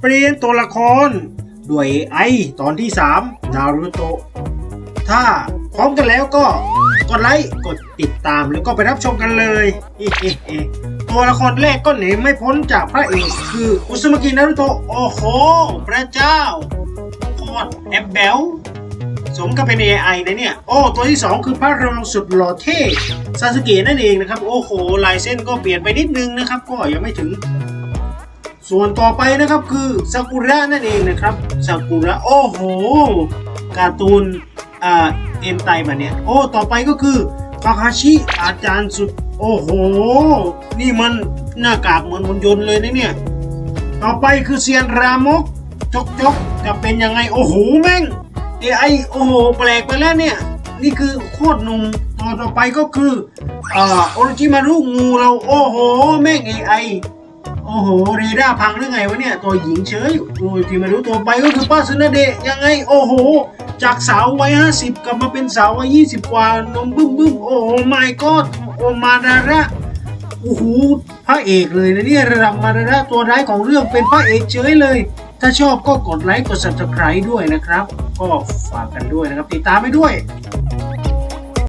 เปลี่ยนตัวละคร ด้วย AI ตอนที่ 3 นารูโตะถ้าพร้อมกันแล้วก็กดไลค์ กดติดตามแล้วก็ไปรับชมกันเลยตัวละครแรกก็หนีไม่พ้นจากพระเอกคืออุซุมากินารุโตะโอ้โห พระเจ้าโคตรแอบแบลสมกับเป็น AI นะเนี่ย โอ้ ตัวที่ 2 คือพระรองสุดหล่อเท่ซาสึเกะนั่นเองนะครับ โอ้โห ลายเส้นก็เปลี่ยนไปนิดนึงนะครับ ก็ยังไม่ถึง ส่วนต่อไปนะครับคือซากุระนั่นเองนะครับซากุระโอ้โหการ์ตูนอ่าเอ็นไตมาเนี่ยโอ้ต่อไปก็คือคาคาชิอาจารย์สุดโอ้โห นี่มันหน้ากากเหมือนหุ่นยนต์เลยนะเนี่ย ต่อไปคือเซียนรามกจกจกจะเป็นยังไง โอ้โหแม่ง AI โอ้โหแปลกไปแล้วเนี่ย นี่คือโคตรหนุ่มต่อต่อไปก็คืออ่าโอริจิมารุงูเราโอ้โหแม่ง AI โอ้โห เรดาร์พังหรือไงวะเนี่ย ตัวหญิงเฉยโอ้ยที่มารู้ตัวไปก็คือป้าซึนาเดะยังไง โอ้โห จากสาววัยห้าสิบกลับมาเป็นสาววัยยี่สิบกว่านมบึ้มบึ้มโอ้โหไม่ก็โอมาดาระโอ้โหพระเอกเลยนะเนี่ยระดับมาดาระตัวร้ายของเรื่องเป็นพระเอกเฉยเลย ถ้าชอบก็กดไลค์กด subscribe ด้วยนะครับ ก็ฝากกันด้วยนะครับติดตามไปด้วย